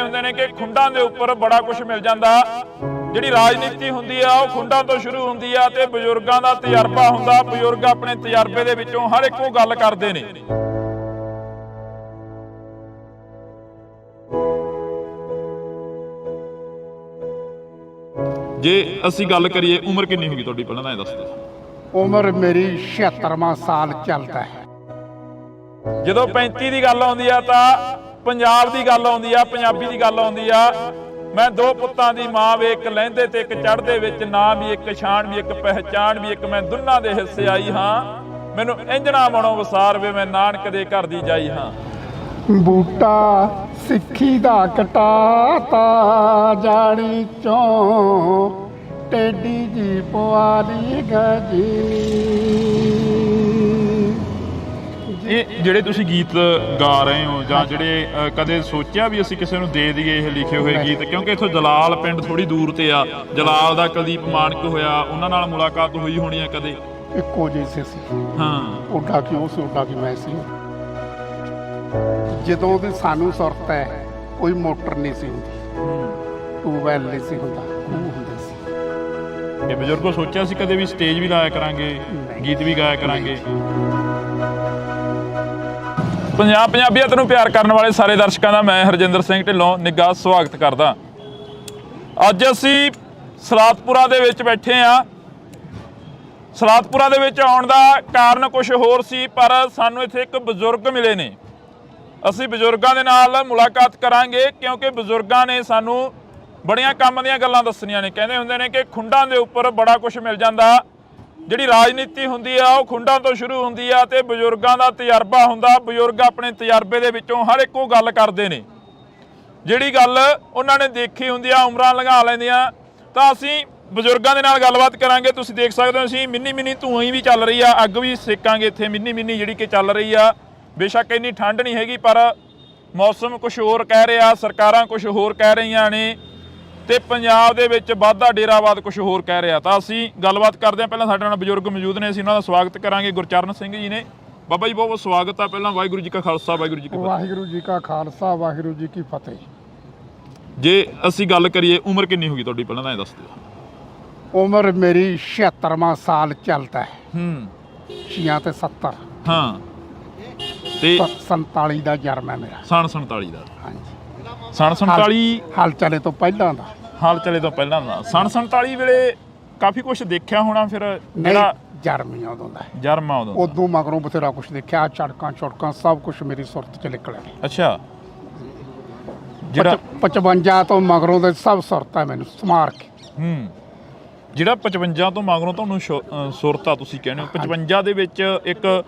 ਹੁੰਦੇ ਨੇ ਕਿ ਖੁੰਡਾਂ ਦੇ ਉੱਪਰ ਬੜਾ ਕੁਝ ਮਿਲ ਜਾਂਦਾ। ਜਿਹੜੀ ਰਾਜਨੀਤੀ ਹੁੰਦੀ ਆ ਉਹ ਖੁੰਡਾਂ ਤੋਂ ਸ਼ੁਰੂ ਹੁੰਦੀ ਆ ਤੇ ਬਜ਼ੁਰਗਾਂ ਦਾ ਤਜਰਬਾ ਹੁੰਦਾ। ਬਜ਼ੁਰਗ ਆਪਣੇ ਤਜਰਬੇ ਦੇ ਵਿੱਚੋਂ ਹਰ ਇੱਕ ਉਹ ਗੱਲ ਕਰਦੇ ਨੇ। ਜੇ ਅਸੀਂ ਗੱਲ ਕਰੀਏ ਉਮਰ ਕਿੰਨੀ ਹੋਗੀ ਤੁਹਾਡੀ? ਪਹਿਲਾਂ ਤਾਂ ਇਹ ਦੱਸ ਦਿਓ। ਉਮਰ ਮੇਰੀ 76ਵਾਂ ਸਾਲ ਚੱਲਦਾ ਹੈ। ਜਦੋਂ 35 ਦੀ ਗੱਲ ਆਉਂਦੀ ਆ ਤਾਂ ਪੰਜਾਬ ਦੀ ਗੱਲ ਆਉਂਦੀ ਆ, ਪੰਜਾਬੀ ਦੀ ਗੱਲ ਆਉਂਦੀ ਆ। ਮੈਂ ਦੋ ਪੁੱਤਾਂ ਦੀ ਮਾਂ ਵੇ, ਇੱਕ ਲਹਿੰਦੇ ਤੇ, ਇੱਕ ਚੜ੍ਹਦੇ ਵਿੱਚ, ਨਾਂ ਵੀ ਇੱਕ ਛਾਣ ਵੀ ਇੱਕ, ਪਹਿਚਾਣ ਵੀ ਇੱਕ, ਮੈਂ ਦੁੰਨਾਂ ਦੇ ਹਿੱਸੇ ਆਈ ਹਾਂ। ਮੈਨੂੰ ਇੰਜਣਾ ਮਨੋਂ ਵਸਾਰ ਵੇ, ਮੈਂ ਨਾਨਕ ਦੇ ਘਰ ਦੀ ਜਾਈ ਹਾਂ। ਬੂਟਾ ਸਿੱਖੀ ਦਾ ਕਟਾਤਾ, ਜਾਣੀ ਚੋਂ ਟੇਡੀ ਜੀ ਪਵਾਲੀ ਗਜੀ। ਇਹ ਜਿਹੜੇ ਤੁਸੀਂ ਗੀਤ ਗਾ ਰਹੇ ਹੋ ਜਾਂ ਜਿਹੜੇ ਅ, ਕਦੇ ਸੋਚਿਆ ਵੀ ਅਸੀਂ ਕਿਸੇ ਨੂੰ ਦੇ ਦਈਏ ਇਹ ਲਿਖੇ ਹੋਏ ਗੀਤ? ਕਿਉਂਕਿ ਇੱਥੋਂ ਜਲਾਲ ਪਿੰਡ ਥੋੜੀ ਦੂਰ ਤੇ ਆ। ਜਲਾਲ ਦਾ ਕੁਲਦੀਪ ਮਾਨਕ ਹੋਇਆ ਉਹਨਾਂ ਨਾਲ ਮੁਲਾਕਾਤ ਹੋਈ ਹੋਣੀ ਆ ਕਦੇ? ਇੱਕੋ ਜਿਹੇ ਸੀ ਹਾਂ। ਉੱਡਾ ਕਿਉਂ ਸੀ ਉੱਡਾ ਕਿ ਮੈਂ ਸੀ? ਜਦੋਂ ਦੀ ਸਾਨੂੰ ਸੁਰਤ ਹੈ ਕੋਈ ਮੋਟਰ ਨਹੀਂ ਸੀ ਹੁੰਦੀ। ਟੂਬਵੈਲ ਨਹੀਂ ਸੀ ਹੁੰਦਾ ਖੂਹ ਹੁੰਦੇ ਸੀ। ਇਹ ਬਜ਼ੁਰਗੋ ਸੋਚਿਆ ਸੀ ਕਦੇ ਵੀ ਸਟੇਜ ਵੀ ਲਾਇਆ ਕਰਾਂਗੇ ਗੀਤ ਵੀ ਗਾਇਆ ਕਰਾਂਗੇ? ਪੰਜਾਬ ਪੰਜਾਬੀਅਤ ਨੂੰ ਪਿਆਰ ਕਰਨ ਵਾਲੇ ਸਾਰੇ ਦਰਸ਼ਕਾਂ ਦਾ ਮੈਂ ਹਰਜਿੰਦਰ ਸਿੰਘ ਢਿੱਲੋਂ ਨਿੱਘਾ ਸਵਾਗਤ ਕਰਦਾ। ਅੱਜ ਅਸੀਂ ਸਲਾਤਪੁਰਾ ਦੇ ਵਿੱਚ ਬੈਠੇ ਆ ਸਲਾਤਪੁਰਾ ਦੇ ਵਿੱਚ ਆਉਣ ਦਾ ਕਾਰਨ ਕੁਝ ਹੋਰ ਸੀ, ਪਰ ਸਾਨੂੰ ਇੱਥੇ ਇੱਕ ਬਜ਼ੁਰਗ ਮਿਲੇ ਨੇ। ਅਸੀਂ ਬਜ਼ੁਰਗਾਂ ਦੇ ਨਾਲ ਮੁਲਾਕਾਤ ਕਰਾਂਗੇ, ਕਿਉਂਕਿ ਬਜ਼ੁਰਗਾਂ ਨੇ ਸਾਨੂੰ ਬੜੀਆਂ ਕੰਮ ਦੀਆਂ ਗੱਲਾਂ ਦੱਸਣੀਆਂ ਨੇ। ਕਹਿੰਦੇ ਹੁੰਦੇ ਨੇ ਕਿ ਖੁੰਡਾਂ ਦੇ ਉੱਪਰ ਬੜਾ ਕੁਝ ਮਿਲ ਜਾਂਦਾ। ਜਿਹੜੀ ਰਾਜਨੀਤੀ ਹੁੰਦੀ ਆ, ਉਹ ਖੁੰਡਾਂ ਤੋਂ ਸ਼ੁਰੂ ਹੁੰਦੀ ਆ ਤੇ ਬਜ਼ੁਰਗਾਂ ਦਾ ਤਜਰਬਾ ਹੁੰਦਾ। ਬਜ਼ੁਰਗ ਆਪਣੇ ਤਜਰਬੇ ਦੇ ਵਿੱਚੋਂ ਹਰ ਇੱਕ ਉਹ ਗੱਲ ਕਰਦੇ ਨੇ। ਜਿਹੜੀ ਗੱਲ ਉਹਨਾਂ ਨੇ ਦੇਖੀ ਹੁੰਦੀ ਆ, ਉਮਰਾਂ ਲੰਘਾ ਲੈਂਦੀਆਂ। ਤਾਂ ਅਸੀਂ ਬਜ਼ੁਰਗਾਂ ਦੇ ਨਾਲ ਗੱਲਬਾਤ ਕਰਾਂਗੇ। ਤੁਸੀਂ ਦੇਖ ਸਕਦੇ ਹੋ, ਅਸੀਂ ਮਿੰਨੀ ਮਿੰਨੀ ਧੂਆਂ ਹੀ ਵੀ ਚੱਲ ਰਹੀ ਆ। ਅੱਗ ਵੀ ਸੇਕਾਂਗੇ ਇੱਥੇ ਮਿੰਨੀ ਮਿੰਨੀ ਜਿਹੜੀ ਕਿ ਚੱਲ ਰਹੀ ਆ। ਬੇਸ਼ੱਕ ਇੰਨੀ ਠੰਡ ਨਹੀਂ ਹੈਗੀ, ਪਰ ਮੌਸਮ ਕੁਝ ਹੋਰ ਕਹਿ ਰਿਹਾ, ਸਰਕਾਰਾਂ ਕੁਝ ਹੋਰ ਕਹਿ ਰਹੀਆਂ ਨੇ। ਤੇ ਪੰਜਾਬ ਦੇ ਵਿੱਚ ਵਾਧਾ ਡੇਰਾਵਾਦ ਕੁਝ ਹੋਰ ਕਹਿ ਰਿਹਾ। ਤਾਂ ਅਸੀਂ ਗੱਲਬਾਤ ਕਰਦੇ ਹਾਂ। ਪਹਿਲਾਂ ਸਾਡੇ ਨਾਲ ਬਜ਼ੁਰਗ ਮੌਜੂਦ ਨੇ। ਅਸੀਂ ਉਹਨਾਂ ਦਾ ਸਵਾਗਤ ਕਰਾਂਗੇ। ਗੁਰਚਰਨ ਸਿੰਘ ਜੀ ਨੇ। ਬਾਬਾ ਜੀ ਬਹੁਤ ਬਹੁਤ ਸਵਾਗਤ ਆ। ਪਹਿਲਾਂ ਵਾਹਿਗੁਰੂ ਜੀ ਕਾ ਖਾਲਸਾ ਵਾਹਿਗੁਰੂ ਜੀ ਕੀ ਫਤਿਹ। ਵਾਹਿਗੁਰੂ ਜੀ ਕਾ ਖਾਲਸਾ ਵਾਹਿਗੁਰੂ ਜੀ ਕੀ ਫਤਿਹ। ਜੇ ਅਸੀਂ ਗੱਲ ਕਰੀਏ ਉਮਰ ਕਿੰਨੀ ਹੋਗੀ ਤੁਹਾਡੀ? ਪਹਿਲਾਂ ਤਾਂ ਇਹ ਦੱਸ ਦਿਓ। ਉਮਰ ਮੇਰੀ 76ਵਾਂ ਸਾਲ ਚੱਲਦਾ ਹੈ। ਹੂੰ। 6 ਤੇ 70 ਹਾਂ। ਤੇ 47 ਦਾ ਜਨਮ ਹੈ ਮੇਰਾ। ਸਨ 47 ਦਾ। ਹਾਂਜੀ। ਸਨ 47 ਹਾਲ ਚਲੇ ਤੋਂ ਪਹਿਲਾਂ ਦਾ। ਹਾਲ ਚਲੇ ਤੋਂ ਪਹਿਲਾਂ ਦਾ। ਸਨ 47 ਵੇਲੇ ਕਾਫੀ ਕੁਝ ਦੇਖਿਆ ਹੋਣਾ ਫਿਰ ਜਿਹੜਾ ਜਨਮ ਹੀ ਉਦੋਂ ਦਾ। ਜਰਮਾ ਉਦੋਂ। ਉਦੋਂ ਮਗਰੋਂ ਬਥੇਰਾ ਕੁਝ ਦੇਖਿਆ ਚੜਕਾਂ ਚੜਕਾਂ ਸਭ ਕੁਝ ਮੇਰੀ ਸੁਰਤ ਚ ਨਿਕਲਿਆ। ਅੱਛਾ। ਜਿਹੜਾ 55 ਤੋਂ ਮਗਰੋਂ ਦੇ ਸਭ ਸੁਰਤ ਮੈਨੂੰ ਸਮਾਰ ਕੇ। ਹੂੰ। ਜਿਹੜਾ 55 ਤੋਂ ਮਗਰੋਂ ਤੁਹਾਨੂੰ ਸੁਰਤ ਤੁਸੀਂ ਕਹਿੰਦੇ ਹੋ 55 ਦੇ ਵਿੱਚ ਇੱਕ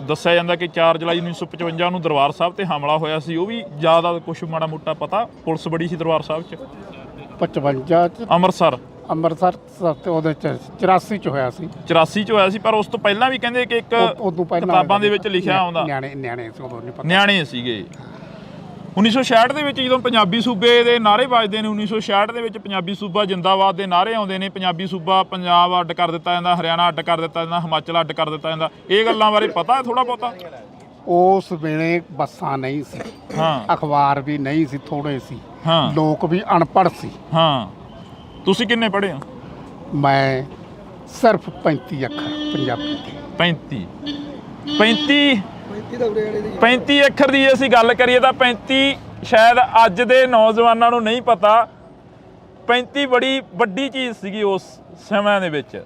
ਦੱਸਿਆ ਜਾਂਦਾ ਕਿ 4 ਜੁਲਾਈ 1955 ਨੂੰ ਦਰਬਾਰ ਸਾਹਿਬ ਤੇ ਹਮਲਾ ਹੋਇਆ ਸੀ। ਉਹ ਵੀ ਜ਼ਿਆਦਾ ਕੁਝ ਮਾੜਾ ਮੋਟਾ ਪਤਾ ਪੁਲਿਸ ਬੜੀ ਸੀ ਦਰਬਾਰ ਸਾਹਿਬ 'ਚ। 55 ਚ? ਅੰਮ੍ਰਿਤਸਰ। ਅੰਮ੍ਰਿਤਸਰ ਤੇ ਉਹਦੇ ਚ 84 ਚ ਹੋਇਆ ਸੀ। 84 ਚ ਹੋਇਆ ਸੀ ਪਰ ਉਸ ਤੋਂ ਪਹਿਲਾਂ ਵੀ ਕਹਿੰਦੇ ਕਿ ਇੱਕ ਉਹ- ਉਦੋਂ ਪਹਿਲਾਂ ਕਿਤਾਬਾਂ ਦੇ ਵਿੱਚ ਲਿਖਿਆ ਆਉਂਦਾ ਨਿਆਣੇ ਨਿਆਣੇ ਸੀ ਉਦੋਂ ਨਹੀਂ ਪਤਾ ਨਿਆਣੇ ਸੀਗੇ। 1966 ਦੇ ਵਿੱਚ ਜਦੋਂ ਪੰਜਾਬੀ ਸੂਬੇ ਦੇ ਨਾਰੇ ਵੱਜਦੇ ਨੇ 1966 ਦੇ ਵਿੱਚ ਪੰਜਾਬੀ ਸੂਬਾ ਜਿੰਦਾਬਾਦ ਦੇ ਨਾਰੇ ਆਉਂਦੇ ਨੇ ਪੰਜਾਬੀ ਸੂਬਾ ਪੰਜਾਬ ਅੱਡ ਕਰ ਦਿੱਤਾ ਜਾਂਦਾ ਹਰਿਆਣਾ ਅੱਡ ਕਰ ਦਿੱਤਾ ਜਾਂਦਾ ਹਿਮਾਚਲ ਅੱਡ ਕਰ ਦਿੱਤਾ ਜਾਂਦਾ। ਇਹ ਗੱਲਾਂ ਬਾਰੇ ਪਤਾ ਹੈ ਥੋੜਾ ਬਹੁਤਾ? ਉਸ ਵੇਲੇ ਬੱਸਾਂ ਨਹੀਂ ਸੀ ਹਾਂ। ਅਖਬਾਰ ਵੀ ਨਹੀਂ ਸੀ ਥੋੜੇ ਸੀ। ਹਾਂ। ਲੋਕ ਵੀ ਅਨਪੜ੍ਹ ਸੀ। ਹਾਂ। ਤੁਸੀਂ ਕਿੰਨੇ ਪੜ੍ਹੇ ਹੋ? ਮੈਂ ਸਿਰਫ 35 ਅੱਖਰ ਪੰਜਾਬੀ ਦੇ। 35 35 35 ਅੱਖਰ ਦੀ ਅਸੀਂ ਗੱਲ ਕਰੀਏ ਤਾਂ 35 ਸ਼ਾਇਦ ਅੱਜ ਦੇ ਨੌਜਵਾਨਾਂ ਨੂੰ ਨਹੀਂ ਪਤਾ। 35 ਬੜੀ ਵੱਡੀ ਚੀਜ਼ ਸੀਗੀ ਉਸ ਸਮਿਆਂ ਦੇ ਵਿੱਚ।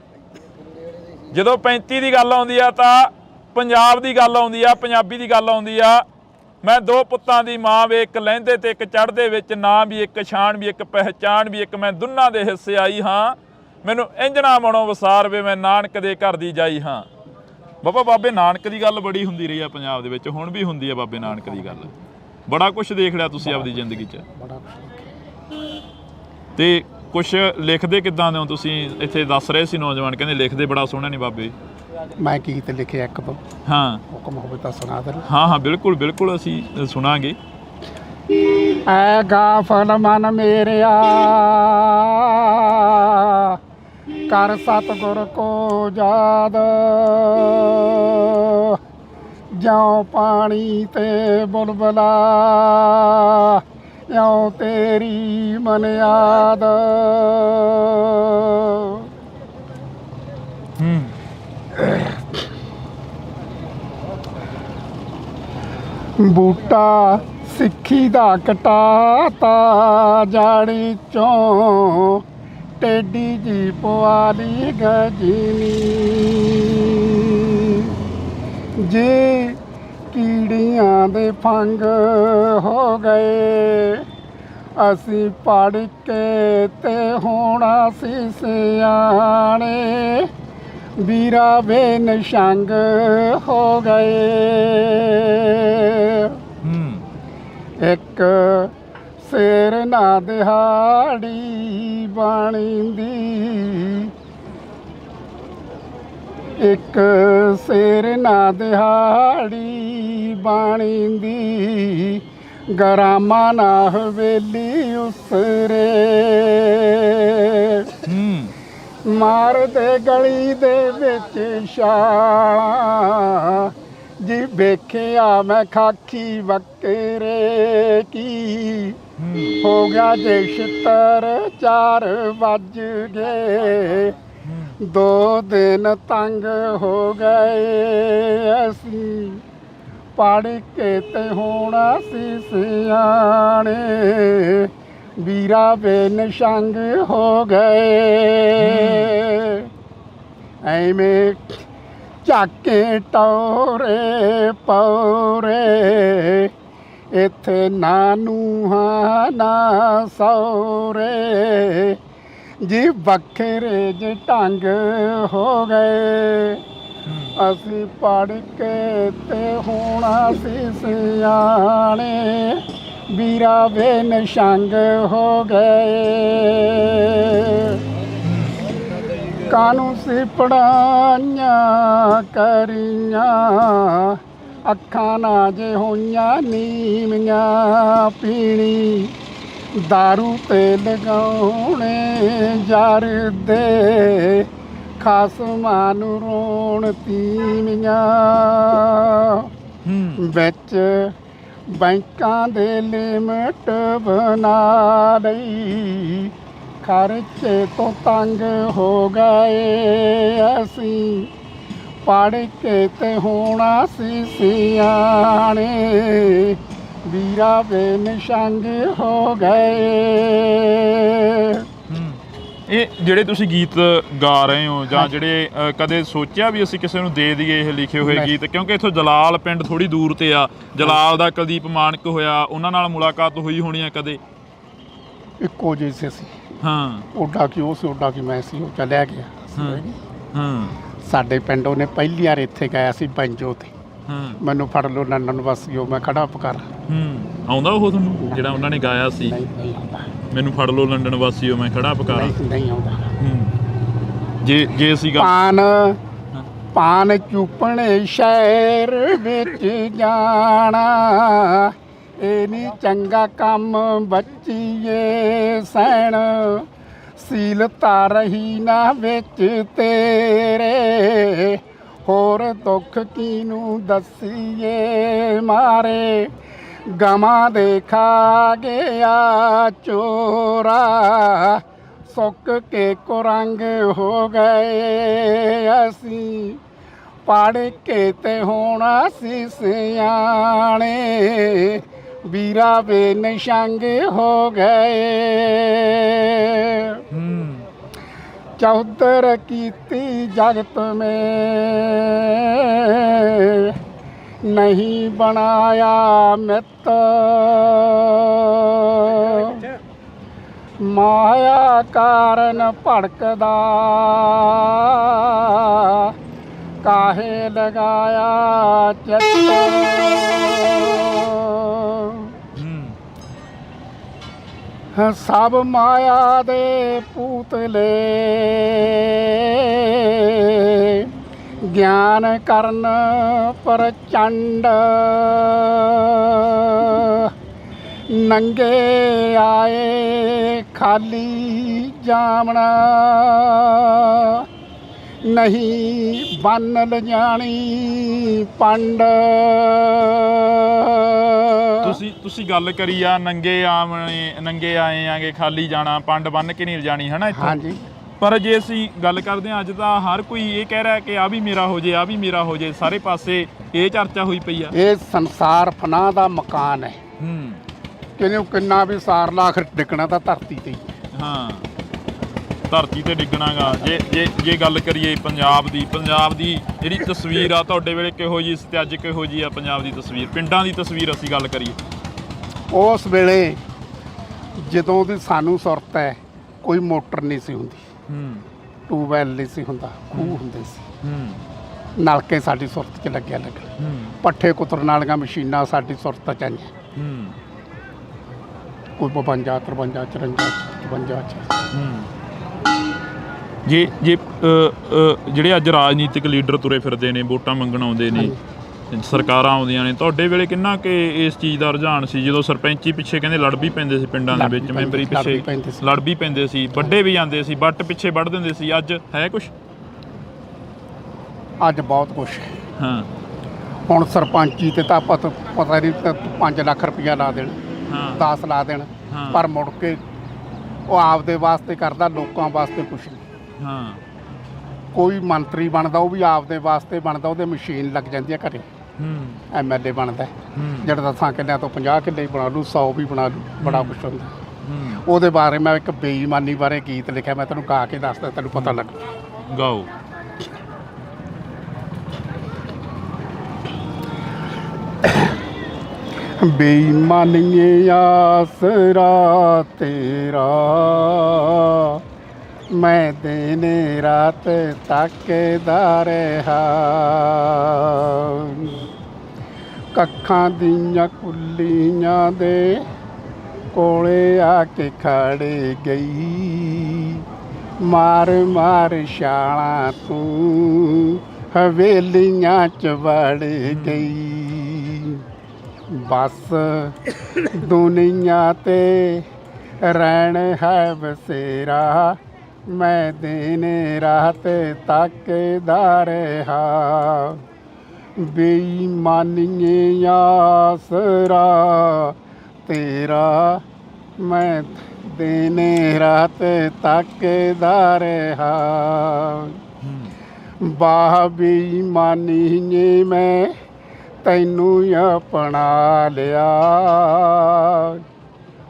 ਜਦੋਂ 35 ਦੀ ਗੱਲ ਆਉਂਦੀ ਆ ਤਾਂ ਪੰਜਾਬ ਦੀ ਗੱਲ ਆਉਂਦੀ ਆ, ਪੰਜਾਬੀ ਦੀ ਗੱਲ ਆਉਂਦੀ ਆ। ਮੈਂ ਦੋ ਪੁੱਤਾਂ ਦੀ ਮਾਂ ਵੇ, ਇੱਕ ਲਹਿੰਦੇ ਤੇ, ਇੱਕ ਚੜ੍ਹਦੇ ਵਿੱਚ, ਨਾਂ ਵੀ ਇੱਕ ਛਾਣ ਵੀ ਇੱਕ, ਪਹਿਚਾਣ ਵੀ ਇੱਕ। ਮੈਂ ਦੁੰਨਾਂ ਦੇ ਹਿੱਸੇ ਆਈ ਹਾਂ। ਮੈਨੂੰ ਇੰਜਣਾ ਮਨੋਂ ਵਸਾਰ ਵੇ, ਮੈਂ ਨਾਨਕ ਦੇ ਘਰ ਦੀ ਜਾਈ ਹਾਂ। ਬਾਬਾ ਬਾਬੇ ਨਾਨਕ ਦੀ ਗੱਲ ਬੜੀ ਹੁੰਦੀ ਰਹੀ ਆ ਪੰਜਾਬ ਦੇ ਵਿੱਚ ਹੁਣ ਵੀ ਹੁੰਦੀ ਆ ਬਾਬੇ ਨਾਨਕ ਦੀ ਗੱਲ। ਬੜਾ ਕੁਝ ਦੇਖ ਲਿਆ ਤੁਸੀਂ ਆਪਦੀ ਜ਼ਿੰਦਗੀ 'ਚ। ਬੜਾ ਤੇ ਕੁਝ ਲਿਖਦੇ ਕਿੱਦਾਂ ਦੇ ਹੋ ਤੁਸੀਂ? ਇੱਥੇ ਦੱਸ ਰਹੇ ਸੀ ਨੌਜਵਾਨ ਕਹਿੰਦੇ ਲਿਖਦੇ ਬੜਾ ਸੋਹਣਾ ਨਹੀਂ ਬਾਬੇ। ਮੈਂ ਗੀਤ ਲਿਖਿਆ ਇੱਕ ਦੋ ਹਾਂ। ਹੁਕਮ ਹੋਵੇ ਤਾਂ ਸੁਣਾ ਦੇ। ਹਾਂ ਹਾਂ ਬਿਲਕੁਲ ਬਿਲਕੁਲ ਅਸੀਂ ਅ, ਸੁਣਾਂਗੇ। ਐ ਗਾਫਲ ਮਨ ਮੇਰਿਆ। ਕਰ ਸਤਿਗੁਰ ਕੋ ਜਾਦ ਜਿਉਂ ਪਾਣੀ ਤੇ ਬੁਲਬਲਾ ਇਉਂ ਤੇਰੀ ਮਨ ਯਾਦ। ਹੂੰ। ਬੂਟਾ ਸਿੱਖੀ ਦਾ ਕਟਾਤਾ ਜਾੜੀ ਚੋਂ ਟੇਡੀ ਜੀ ਪਵਾਲੀ ਗਜਨੀ ਜੇ ਕੀੜੀਆਂ ਦੇ ਫੰਗ ਹੋ ਗਏ ਅਸੀਂ ਪੜ ਕੇ ਤੇ ਹੋਣਾ ਸੀ ਸਿਆਣੇ। ਵੀਰਾ ਵੇ ਨਿਸ਼ੰਗ ਹੋ ਗਏ। ਇੱਕ ਸਿਰ ਨਾ ਦਿਹਾੜੀ ਬਣਦੀ। ਇੱਕ ਸਿਰ ਨਾ ਦਿਹਾੜੀ ਬਣਦੀ। ਗਰਾਮਾ ਨਾ ਹਵੇਲੀ ਉਸਰੇ। ਮਾਰਦੇ ਗਲੀ ਦੇ ਵਿੱਚ ਛਾਲਾਂ। ਜੀ ਵੇਖਿਆ ਮੈਂ ਖਾਕੀ ਬੱਕਰੇ ਕੀ ਹੋ ਗਿਆ ਜੇ ਛਿੱਤਰ ਚਾਰ ਵੱਜ ਗਏ। ਦੋ ਦਿਨ ਤੰਗ ਹੋ ਗਏ ਅਸੀਂ। ਪੜ ਕੇ ਤੇ ਹੁਣ ਅਸੀਂ ਸਿਆਣੇ। ਵੀਰਾ ਬੇਨਸ਼ੰਗ ਹੋ ਗਏ। ਐਵੇਂ ਝਾਕੇ ਟੋਰੇ ਪੌਰੇ। ਇੱਥੇ ਨਾ ਨੂੰਹਾਂ ਨਾ ਸੌਰੇ ਜੀ ਵੱਖਰੇ ਜੇ ਢੰਗ ਹੋ ਗਏ। ਅਸੀਂ ਪੜ ਕੇ ਤੇ ਹੋਣਾ ਸੀ ਸਿਆਣੇ ਵੀਰਾ ਵੇ ਨਿਸ਼ੰਗ ਹੋ ਗਏ। ਕਾਨੂੰ ਸੀ ਪੜਾਈਆਂ ਕਰੀਆਂ? ਅੱਖਾਂ ਨਾ ਜੇ ਹੋਈਆਂ ਨੀਵੀਆਂ ਪੀਣੀ। दारू ਤੇ ਲਗਾਉਣੇ ਜਰ ਦੇ। ਖਾਸਮਾਂ ਨੂੰ ਰੋਣ ਤੀਵੀਆਂ। ਵਿੱਚ ਬੈਂਕਾਂ ਦੇ ਲਿਮਟ ਬਣਾ ਲਈ। ਖਰਚੇ ਤੋਂ ਤੰਗ ਹੋ ਗਏ ਅਸੀਂ। ਪੜ ਕੇ ਤੇ ਹੋਣਾ ਸੀ ਸਿਆਣੇ। ਵੀਰਾ ਬੇਨਸ਼ੰਗ ਹੋ ਗਏ। ਇਹ ਜਿਹੜੇ ਤੁਸੀਂ ਗੀਤ ਗਾ ਰਹੇ ਹੋ ਜਾਂ ਜਿਹੜੇ ਅ, ਕਦੇ ਸੋਚਿਆ ਵੀ ਅਸੀਂ ਕਿਸੇ ਨੂੰ ਦੇ ਦਈਏ ਇਹ ਲਿਖੇ ਹੋਏ ਨਹੀਂ। ਗੀਤ? ਕਿਉਂਕਿ ਇੱਥੋਂ ਜਲਾਲ ਪਿੰਡ ਥੋੜੀ ਦੂਰ ਤੇ ਆ। ਜਲਾਲ ਦਾ ਕੁਲਦੀਪ ਮਾਨਕ ਹੋਇਆ ਉਹਨਾਂ ਨਾਲ ਮੁਲਾਕਾਤ ਹੋਈ ਹੋਣੀ ਆ ਕਦੇ? ਇੱਕੋ ਜਿਹੇ ਸੀ ਹਾਂ। ਉੱਡਾ ਕੀ ਉਹ ਸੀ ਉੱਡਾ ਕੀ ਮੈਂ ਸੀ ਉਹ ਚਲਿਆ ਗਿਆ। ਹਾਂ। ਹਾਂ। ਸਾਡੇ ਪਿੰਡ ਉਹਨੇ ਪਹਿਲੀ ਵਾਰ ਇੱਥੇ ਗਿਆ ਸੀ ਬੰਜੋ ਤੇ। ਹਾਂ। ਮੈਨੂੰ ਫੜ ਲਓ ਲੰਡਨ ਵਸਿਓ ਮੈਂ ਖੜਾ ਪਕਰ ਹੂੰ ਆਉਂਦਾ ਉਹ ਤੁਹਾਨੂੰ ਜਿਹੜਾ ਉਹਨਾਂ ਨੇ ਗਾਇਆ ਸੀ? ਨਹੀਂ ਨਹੀਂ ਆਉਂਦਾ। ਮੈਨੂੰ ਫੜ ਲਓ ਲੰਡਨ ਵਾਸੀਓ ਮੈਂ ਖੜਾ ਪਕਾਰਾ ਨਹੀਂ ਨਹੀਂ ਆਉਂਦਾ। ਹੂੰ। ਜੇ ਜੇ ਸੀਗਾ ਪਾਨ ਪਾਨ ਚੁੱਪਣੇ ਸ਼ਹਿਰ ਵਿੱਚ ਜਾਣਾ ਇਹ ਨਹੀਂ ਚੰਗਾ ਕੰਮ ਬੱਚੀਏ ਸੈਣ ਸੀਲ ਤਾਰਹੀ ਨਾ ਵਿੱਚ ਤੇਰੇ। ਹੋਰ ਦੁੱਖ ਕੀਨੂੰ ਦੱਸੀਏ ਮਾਰੇ? ਗਮਾਂ ਦੇ ਖਾ ਗਿਆ ਚੋਰਾ। ਸੁੱਕ ਕੇ ਕੁਰੰਗ ਹੋ ਗਏ ਅਸੀਂ। ਪੜ ਕੇ ਤੇ ਹੋਣਾ ਸੀ ਸਿਆਣੇ। ਵੀਰਾ ਬੇਨਸ਼ੰਗ ਹੋ ਗਏ। ਚੌਧਰ ਕੀਤੀ ਜਗਤ ਮੇ। ਨਹੀਂ ਬਣਾਇਆ ਮਿੱਤ। ਮਾਇਆ ਕਾਰਨ ਭੜਕਦਾ। ਕਾਹੇ ਲਗਾਇਆ ਚਿੱਤ। ਸਭ ਮਾਇਆ ਦੇ ਪੂਤਲੇ। ਗਿਆਨ ਕਰਨ ਪ੍ਰਚੰਡ। ਨੰਗੇ ਆਏ ਖਾਲੀ ਜਾਮਣਾ। ਨਹੀਂ ਬੰਨ ਲਜਾਣੀ ਪੰਡ। ਤੁਸੀਂ ਤੁਸੀਂ ਗੱਲ ਕਰੀ ਆ ਨੰਗੇ ਆਵਣੇ ਨੰਗੇ ਆਏ ਆਂਗੇ ਖਾਲੀ ਜਾਣਾ ਪੰਡ ਬੰਨ ਕੇ ਨਹੀਂ ਜਾਣੀ ਹਨਾ ਇੱਥੋਂ? ਹਾਂਜੀ। ਪਰ ਜੇ ਅਸੀਂ ਗੱਲ ਕਰਦੇ ਹਾਂ ਅੱਜ ਤਾਂ ਹਰ ਕੋਈ ਇਹ ਕਹਿ ਰਿਹਾ ਕਿ ਆ ਵੀ ਮੇਰਾ ਹੋ ਜੇ ਆ ਵੀ ਮੇਰਾ ਹੋ ਜੇ ਸਾਰੇ ਪਾਸੇ ਇਹ ਚਰਚਾ ਹੋਈ ਪਈ ਆ। ਇਹ ਸੰਸਾਰ ਫਨਾ ਦਾ ਮਕਾਨ ਹੈ। ਹੂੰ। ਕਿਨੂੰ ਕਿੰਨਾ ਵੀ ਸਾਰ ਲਾ ਆਖਰ ਡਿੱਗਣਾ ਤਾਂ ਧਰਤੀ ਤੇ ਹੀ ਹੈ। ਹਾਂ। ਧਰਤੀ ਤੇ ਡਿੱਗਣਾਗਾ। ਜੇ ਜੇ ਜੇ ਗੱਲ ਕਰੀਏ ਪੰਜਾਬ ਦੀ ਪੰਜਾਬ ਦੀ ਜਿਹੜੀ ਤਸਵੀਰ ਆ ਤੁਹਾਡੇ ਵੇਲੇ ਕਿਹੋ ਜੀ ਤੇ ਅੱਜ ਕਿਹੋ ਜੀ ਆ ਪੰਜਾਬ ਦੀ ਤਸਵੀਰ? ਪਿੰਡਾਂ ਦੀ ਤਸਵੀਰ ਅਸੀਂ ਗੱਲ ਕਰੀਏ। ਉਸ ਵੇਲੇ ਜਦੋਂ ਦੀ ਸਾਨੂੰ ਸੁਰਤ ਹੈ ਕੋਈ ਮੋਟਰ ਨਹੀਂ ਸੀ ਹੁੰਦੀ। ਹੂੰ। ਟੂਬਵੈਲ ਨਹੀਂ ਸੀ ਹੁੰਦਾ ਖੂਹ ਹੁੰਦੇ ਸੀ। ਹੂੰ। ਨਲਕੇ ਸਾਡੀ ਸੁਰਤ 'ਚ ਲੱਗਿਆ ਲੱਗਣ ਹੂੰ। ਪੱਠੇ ਕੁਤਰਨ ਵਾਲੀਆਂ ਮਸ਼ੀਨਾਂ ਸਾਡੀ ਸੁਰਤ 'ਚ ਆਈਆਂ। ਹੂੰ। ਕੋਈ 52 53 54 55 ਚ ਹੂੰ। ਜੇ ਜੇ ਜਿਹੜੇ ਅੱਜ ਰਾਜਨੀਤਿਕ ਲੀਡਰ ਤੁਰੇ ਫਿਰਦੇ ਨੇ ਵੋਟਾਂ ਮੰਗਣ ਆਉਂਦੇ ਨੇ ਸਰਕਾਰਾਂ ਆਉਂਦੀਆਂ ਨੇ ਤੁਹਾਡੇ ਵੇਲੇ ਕਿੰਨਾ ਕਿ ਇਸ ਚੀਜ਼ ਦਾ ਰੁਝਾਨ ਸੀ? ਜਦੋਂ ਸਰਪੰਚੀ ਪਿੱਛੇ ਕਹਿੰਦੇ ਲੜ ਵੀ ਪੈਂਦੇ ਸੀ ਪਿੰਡਾਂ ਦੇ ਵਿੱਚ ਮੈਂਬਰੀ ਪਿੱਛੇ। ਲੜ ਵੀ ਪੈਂਦੇ ਸੀ ਵੱਡੇ ਵੀ ਜਾਂਦੇ ਸੀ ਬੱਟ ਪਿੱਛੇ ਵੱਢ ਦਿੰਦੇ ਸੀ ਅੱਜ ਹੈ ਕੁਛ? ਅੱਜ ਬਹੁਤ ਕੁਛ ਹੈ। ਹਾਂ। ਹੁਣ ਸਰਪੰਚੀ ਤੇ ਤਾਂ ਪਤ ਪਤਾ ਨਹੀਂ 5 ਲੱਖ ਰੁਪਇਆ ਲਾ ਦੇਣ ਹਾਂ। 10 ਲਾ ਦੇਣ। ਪਰ ਮੁੜ ਕੇ ਉਹ ਆਪਦੇ ਵਾਸਤੇ ਕਰਦਾ ਲੋਕਾਂ ਵਾਸਤੇ ਕੁਛ ਨਹੀਂ। ਹਾਂ। ਕੋਈ ਮੰਤਰੀ ਬਣਦਾ ਉਹ ਵੀ ਆਪਦੇ ਵਾਸਤੇ ਬਣਦਾ ਉਹਦੇ ਮਸ਼ੀਨ ਲੱਗ ਜਾਂਦੀ ਹੈ ਘਰੇ। ਹੂੰ। ਐਮਐਲਏ ਬਣਦਾ। ਜਿਹੜਾ ਦਸਾਂ ਕਿੱਲਿਆਂ ਤੋਂ 50 ਕਿੱਲੇ ਹੀ ਬਣਾ ਲੂ 100 ਵੀ ਬਣਾ ਲੂ ਬੜਾ ਕੁਛ ਹੁੰਦਾ। ਉਹਦੇ ਬਾਰੇ ਮੈਂ ਇੱਕ ਬੇਈਮਾਨੀ ਬਾਰੇ ਗੀਤ ਲਿਖਿਆ ਮੈਂ ਤੈਨੂੰ ਗਾ ਕੇ ਦੱਸਦਾ ਤੈਨੂੰ ਪਤਾ ਲੱਗ ਗਾਓ। ਬੇਈਮਾਨੀਏ ਆਸਰਾ ਤੇਰਾ। ਮੈਂ ਦਿਨ ਰਾਤ ਤੱਕਦਾ ਰਹਾ। ਕੱਖਾਂ ਦੀਆਂ ਕੁੱਲੀਆਂ ਦੇ ਕੋਲੇ ਆ ਕੇ ਖੜ ਗਈ। ਮਾਰ ਮਾਰ ਛਾਲਾਂ ਤੂੰ ਹਵੇਲੀਆਂ ਚ ਵੜ ਗਈ। ਬਸ ਦੁਨੀਆ ਤੇ ਰਹਿਣ ਹੈ ਬਸੇਰਾ। ਮੈਂ ਦਿਨ ਰਾਤ ਤੱਕਦਾ ਰਹਾ। ਬੇਈਮਾਨੀਏ ਆਸਰਾ ਤੇਰਾ ਮੈਂ ਦਿਨ ਰਾਤ ਤੱਕਦਾ ਰਹਾ। ਬਾਹ ਬੇਈਮਾਨੀਏ ਮੈਂ ਤੈਨੂੰ ਆਪਣਾ ਲਿਆ।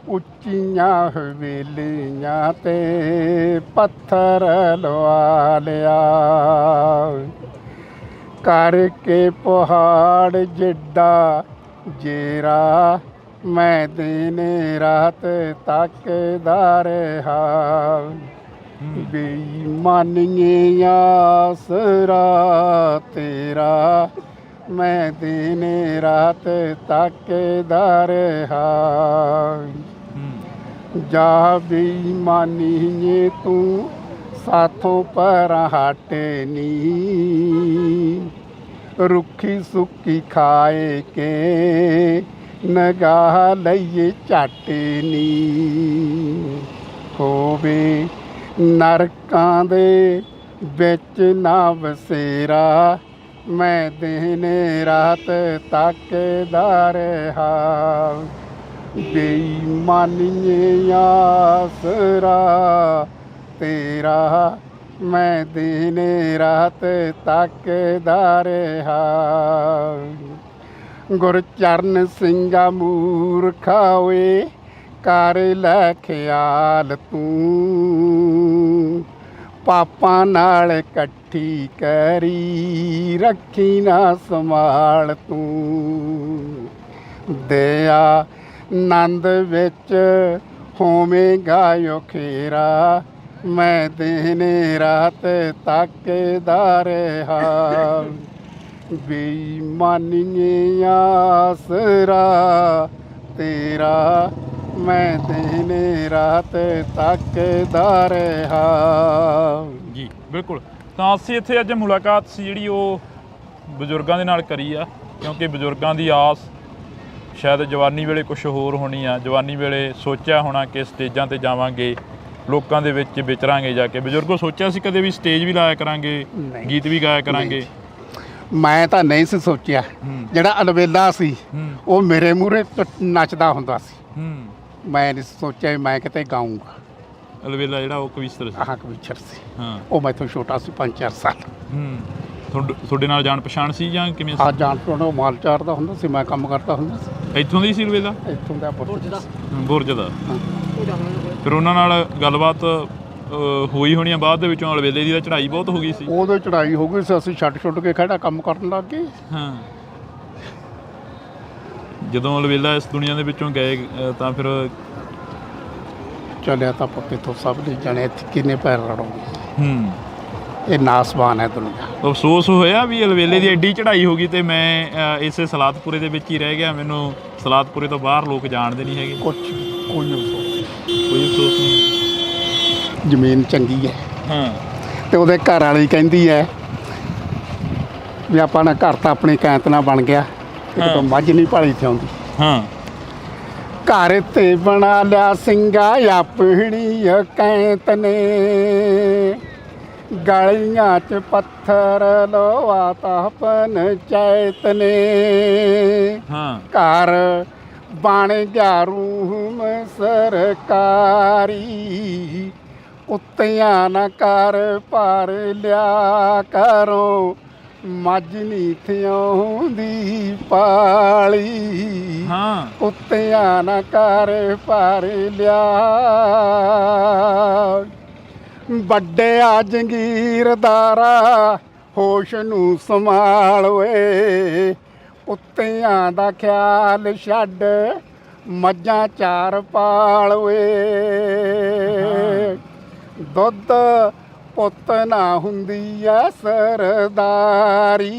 ਉੱਚੀਆਂ ਹਵੇਲੀਆਂ ਤੇ ਪੱਥਰ ਲਵਾ ਲਿਆ ਕਰਕੇ ਪਹਾੜ ਜਿੱਡਾ ਜੇਰਾ, ਮੈਂ ਦਿਨ ਰਾਤ ਤੱਕਦਾ ਰਹਾ। ਬੇਈਮਾਨੀਏ ਆਸਰਾ ਤੇਰਾ, ਮੈਂ ਦਿਨ ਰਾਤ ਤੱਕਦਾ ਰਹਾ। ਜਾ ਬੇਈਮਾਨੀਏ ਤੂੰ, ਸਾਥੋਂ ਪਰ ਹਟੇ ਨੀ। ਰੁੱਖੀ ਸੁੱਕੀ ਖਾਏ ਕੇ, ਨਗਾਹ ਲਈਏ ਝਾਟੇ ਨੀ। ਹੋਵੇ ਨਰਕਾਂ ਦੇ ਵਿੱਚ ਨਾ ਵਸੇਰਾ, ਮੈਂ ਦਿਨ ਰਾਤ ਤੱਕਦਾ ਰਹਾ ਬੇਈਮਾਨੀਏ ਆਸਰਾ ਤੇਰਾ, ਮੈਂ ਦਿਨ ਰਾਤ ਤੱਕਦਾ ਰਹਾ। ਗੁਰਚਰਨ ਸਿੰਘਾ ਮੂਰਖਾ ਓਏ, ਕਰ ਲੈ ਖਿਆਲ ਤੂੰ। ਪਾਪਾਂ ਨਾਲ ਇਕੱਠੀ ਕਰੀ ਰੱਖੀ ਨਾ ਸੰਭਾਲ ਤੂੰ। ਦਇਆ ਨੰਦ ਵਿੱਚ ਹੋਵੇਗਾ ਖੇਰਾ ਮੈਂ ਦਿਨ ਰਾਤ ਤੱਕਦਾ ਰਹਾ। ਬੇਈਮਾਨੀਏ ਆਸਰਾ, ਤੇਰਾ। ਮੈਂ ਦਿਨ ਰਾਤ ਤੱਕਦਾ ਰਹਾ। ਜੀ, ਬਿਲਕੁਲ। ਤਾਂ ਅਸੀਂ ਇੱਥੇ ਅੱਜ ਮੁਲਾਕਾਤ ਸੀ ਜਿਹੜੀ ਉਹ ਬਜ਼ੁਰਗਾਂ ਦੇ ਨਾਲ ਕਰੀ ਆ, ਕਿਉਂਕਿ ਬਜ਼ੁਰਗਾਂ ਦੀ ਆਸ ਸ਼ਾਇਦ ਜਵਾਨੀ ਵੇਲੇ ਕੁਝ ਹੋਰ ਹੋਣੀ ਆ ਜਵਾਨੀ ਵੇਲੇ ਸੋਚਿਆ ਹੋਣਾ ਕਿ ਸਟੇਜਾਂ ਤੇ ਜਾਵਾਂਗੇ ਲੋਕਾਂ ਦੇ ਵਿੱਚ ਵਿਚਰਾਂਗੇ ਜਾ ਕੇ। ਬਜ਼ੁਰਗੋ ਸੋਚਿਆ ਸੀ ਕਦੇ ਵੀ ਸਟੇਜ ਵੀ ਲਾਇਆ ਕਰਾਂਗੇ। ਗੀਤ ਵੀ ਗਾਇਆ ਕਰਾਂਗੇ? ਮੈਂ ਤਾਂ ਨਹੀਂ ਸੀ ਸੋਚਿਆ। ਹੂੰ। ਜਿਹੜਾ ਅਲਵੇਲਾ ਸੀ ਹੂੰ। ਉਹ ਮੇਰੇ ਮੂਹਰੇ ਨੱਚਦਾ ਹੁੰਦਾ ਸੀ। ਹੂੰ। ਮੈਂ ਨਹੀਂ ਸੋਚਿਆ ਮੈਂ ਕਿਤੇ ਗਾਉਂਗਾ ਅਲਵੇਲਾ ਜਿਹੜਾ ਉਹ ਕਵਿਸਤਰ ਸੀ। ਆਹ ਕਵਿਚਰ ਸੀ। ਹਾਂ। ਉਹ ਮੈਥੋਂ ਛੋਟਾ ਸੀ 5-4 ਸਾਲ। ਹੂੰ। ਤੁਹਾਡ- ਤੁਹਾਡੇ ਨਾਲ ਜਾਣ ਪਛਾਣ ਸੀ ਜਾਂ ਕਿਵੇਂ ਸੀ? ਆ ਜਾਣ ਤੋਂ ਮਾਲ ਚਾਰਦਾ ਹੁੰਦਾ ਸੀ ਮੈਂ ਕੰਮ ਕਰਦਾ ਹੁੰਦਾ ਸੀ। ਇੱਥੋਂ ਦੀ ਸੀ ਅਲਵੇਲਾ ਇੱਥੋਂ ਦਾ ਬੁਰਜ ਦਾ। ਬੁਰਜ ਦਾ। ਫਿਰ ਉਹਨਾਂ ਨਾਲ ਗੱਲਬਾਤ ਅ, ਹੋਈ ਹੋਣੀ ਆ ਬਾਅਦ ਦੇ ਵਿੱਚੋਂ ਅਲਵੇਲੇ ਦੀ ਤਾਂ ਚੜ੍ਹਾਈ ਬਹੁਤ ਹੋ ਗਈ ਸੀ। ਉਦੋਂ ਚੜਾਈ ਹੋ ਗਈ ਸੀ ਅਸੀਂ ਛੱਡ ਛੁੱਟ ਕੇ ਖੜਾ ਕੰਮ ਕਰਨ ਲੱਗ ਗਏ। ਹਾਂ। ਜਦੋਂ ਅਲਵੇਲਾ ਇਸ ਦੁਨੀਆ ਦੇ ਵਿੱਚੋਂ ਗਏ ਅ, ਤਾਂ ਫਿਰ ਚੱਲਿਆ ਤਾਂ ਪੱਕੇ ਤੋਂ ਸਭ ਦੇ ਜਣੇ ਇੱਥੇ ਕਿੰਨੇ ਪੈਰ ਰੜੋਗੇ? ਹੂੰ। ਇਹ ਨਾਸਬਾਨ ਹੈ ਦੁਨੀਆ। ਅਫਸੋਸ ਹੋਇਆ ਵੀ ਅਲਵੇਲੇ ਦੀ ਐਡੀ ਚੜ੍ਹਾਈ ਹੋ ਗਈ ਤੇ ਮੈਂ ਅ, ਇਸੇ ਸਲਾਤਪੁਰੇ ਦੇ ਵਿੱਚ ਹੀ ਰਹਿ ਗਿਆ। ਮੈਨੂੰ ਸਲਾਤਪੁਰੇ ਤੋਂ ਬਾਹਰ ਲੋਕ ਜਾਣਦੇ ਨਹੀਂ ਹੈਗੇ। ਕੁਛ ਕੋਈ ਅਫਸੋਸ। ਨਹੀਂ। ਕੋਈ ਅਫਸੋਸ ਨਹੀਂ। ਜ਼ਮੀਨ ਚੰਗੀ ਹੈ। ਹਾਂ। ਤੇ ਉਹਦੇ ਘਰ ਵਾਲੀ ਕਹਿੰਦੀ ਹੈ ਵੀ ਆਪਾਂ ਨਾ ਘਰ ਤਾਂ ਆਪਣੀ ਕੈਂਤ ਨਾਲ ਬਣ ਗਿਆ। ਇੱਕ। ਤਾਂ ਮੱਝ ਨਹੀਂ ਪਾਲੀ ਤੇ ਆਉਂਦੀ। ਹਾਂ। ਘਰ ਤੇ ਬਣਾ ਲਿਆ ਸਿੰਘਾ ਆਪਣੀ ਕੈਂਤ ਨੇ। ਗਲੀਆਂ 'ਚ ਪੱਥਰ ਲੋਆ ਤਾਂ ਪੰਚਾਇਤ ਨੇ ਹਾਂ। ਘਰ ਬਣ ਗਿਆ ਰੂਮ ਸਰਕਾਰੀ। ਕੁੱਤਿਆਂ ਨਾ ਕਰ ਪਰ ਲਿਆ ਕਰੋ। ਮੱਝ ਨੀ ਥਿਉਂਦੀ ਪਾਲੀ। ਹਾਂ। ਕੁੱਤਿਆਂ ਨਾ ਕਰ ਪਰ ਲਿਆ। ਵੱਡਿਆ ਜੰਗੀਰਦਾਰਾ ਹੋਸ਼ ਨੂੰ ਸੰਭਾਲ ਓਏ ਕੁੱਤਿਆਂ ਦਾ ਖਿਆਲ ਛੱਡ, ਮੱਝਾਂ ਚਾਰ ਪਾਲ ਓਏ ਦੁੱਧ ਪੁੱਤ ਨਾ ਹੁੰਦੀ ਐ ਸਰਦਾਰੀ,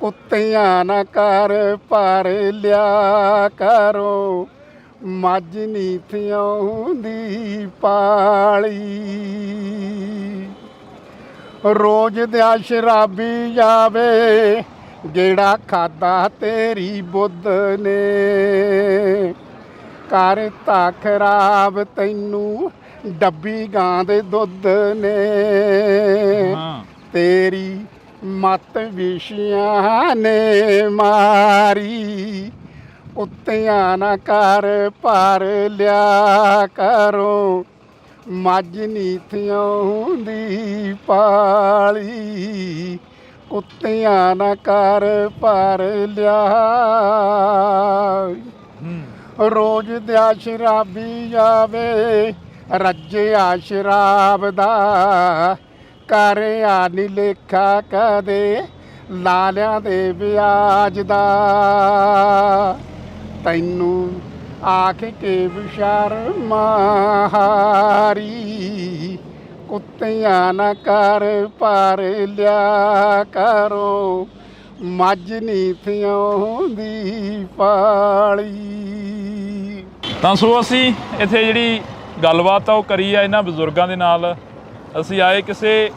ਕੁੱਤਿਆਂ ਨਾ ਕਰ ਪਰ ਲਿਆ ਕਰੋ। ਮੱਝ ਨੀ ਥਿਉਂਦੀ ਪਾਲੀ। ਰੋਜ਼ ਦਾ ਸ਼ਰਾਬੀ ਜਾਵੇ ਜਿਹੜਾ ਖਾਦਾ ਤੇਰੀ ਬੁੱਧ ਨੇ। ਕਰਤਾ ਖਰਾਬ ਤੈਨੂੰ ਡੱਬੀ ਗਾਂ ਦੇ ਦੁੱਧ ਨੇ। ਤੇਰੀ ਮਤ ਵਿਸ਼ਿਆਂ ਨੇ ਮਾਰੀ। ਕੁੱਤਿਆਂ ਨਾ ਕਰ ਪਰ ਲਿਆ ਕਰੋ। ਮੱਝ ਨੀ ਥਿਉਂਦੀ ਪਾਲੀ। ਕੁੱਤਿਆਂ ਨਾ ਕਰ ਪਰ ਲਿਆ। ਰੋਜ਼ ਦਾ ਸ਼ਰਾਬੀ ਜਾਵੇ ਰੱਜਿਆ ਸ਼ਰਾਬ ਦਾ। ਕਰਿਆ ਨੀ ਲੇਖਾ ਕਦੇ ਲਾਲਿਆਂ ਦੇ ਵਿਆਜ ਦਾ। ਤੈਨੂੰ ਆਖ ਕੇ ਵਿਸ਼ਾਰ ਮਾਰੀ ਕੁੱਤਿਆਂ ਨਾ ਕਰ ਪਰ ਲਿਆ ਕਰੋ, ਮੱਝ ਨੀ ਥਿਉਂਦੀ ਪਾਲੀ। ਤਾਂ ਸੋ ਅਸੀਂ ਇੱਥੇ ਜਿਹੜੀ ਗੱਲਬਾਤ ਆ ਉਹ ਕਰੀ ਆ ਇਹਨਾਂ ਬਜ਼ੁਰਗਾਂ ਦੇ ਨਾਲ। ਅਸੀਂ ਆਏ ਕਿਸੇ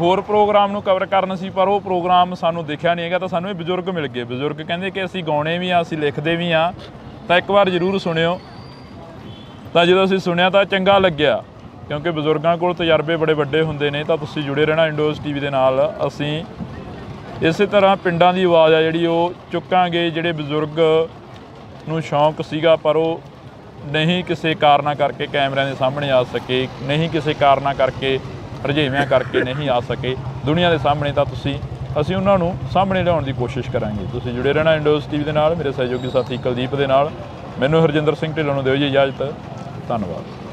ਹੋਰ ਪ੍ਰੋਗਰਾਮ ਨੂੰ ਕਵਰ ਕਰਨ ਸੀ, ਪਰ ਉਹ ਪ੍ਰੋਗਰਾਮ ਸਾਨੂੰ ਦੇਖਿਆ ਨਹੀਂ ਹੈਗਾ, ਤਾਂ ਸਾਨੂੰ ਇਹ ਬਜ਼ੁਰਗ ਮਿਲ ਗਏ। ਬਜ਼ੁਰਗ ਕਹਿੰਦੇ ਕਿ ਅਸੀਂ ਗਾਉਣੇ ਵੀ ਆ, ਅਸੀਂ ਲਿਖਦੇ ਵੀ ਆ, ਤਾਂ ਇੱਕ ਵਾਰ ਜ਼ਰੂਰ ਸੁਣਿਓ। ਤਾਂ ਜਦੋਂ ਅਸੀਂ ਸੁਣਿਆ ਤਾਂ ਚੰਗਾ ਲੱਗਿਆ, ਕਿਉਂਕਿ ਬਜ਼ੁਰਗਾਂ ਕੋਲ ਤਜਰਬੇ ਬੜੇ ਵੱਡੇ ਹੁੰਦੇ ਨੇ, ਤਾਂ ਤੁਸੀਂ ਜੁੜੇ ਰਹਿਣਾ ਇੰਡੋਜ਼ ਟੀਵੀ ਦੇ ਨਾਲ। ਅਸੀਂ ਇਸੇ ਤਰ੍ਹਾਂ ਪਿੰਡਾਂ ਦੀ ਆਵਾਜ਼ ਆ ਜਿਹੜੀ ਉਹ ਚੁੱਕਾਂਗੇ, ਜਿਹੜੇ ਬਜ਼ੁਰਗ ਨੂੰ ਸ਼ੌਂਕ ਸੀਗਾ, ਪਰ ਉਹ ਨਹੀਂ ਕਿਸੇ ਕਾਰਨਾਂ ਕਰਕੇ ਕੈਮਰਿਆਂ ਦੇ ਸਾਹਮਣੇ ਆ ਸਕੇ, ਨਹੀਂ ਕਿਸੇ ਕਾਰਨਾਂ ਕਰਕੇ ਰੁਝੇਵਿਆਂ ਕਰਕੇ ਨਹੀਂ ਆ ਸਕੇ। ਦੁਨੀਆ ਦੇ ਸਾਹਮਣੇ ਤਾਂ ਤੁਸੀਂ, ਅਸੀਂ ਉਹਨਾਂ ਨੂੰ ਸਾਹਮਣੇ ਲਿਆਉਣ ਦੀ ਕੋਸ਼ਿਸ਼ ਕਰਾਂਗੇ। ਤੁਸੀਂ ਜੁੜੇ ਰਹਿਣਾ ਇੰਡੋਸ ਟੀਵੀ ਦੇ ਨਾਲ, ਮੇਰੇ ਸਹਿਯੋਗੀ ਸਾਥੀ ਕੁਲਦੀਪ ਦੇ ਨਾਲ। ਮੈਨੂੰ ਹਰਜਿੰਦਰ ਸਿੰਘ ਢਿੱਲੋਂ ਨੂੰ ਦਿਓ ਜੀ ਇਜਾਜ਼ਤ। ਧੰਨਵਾਦ।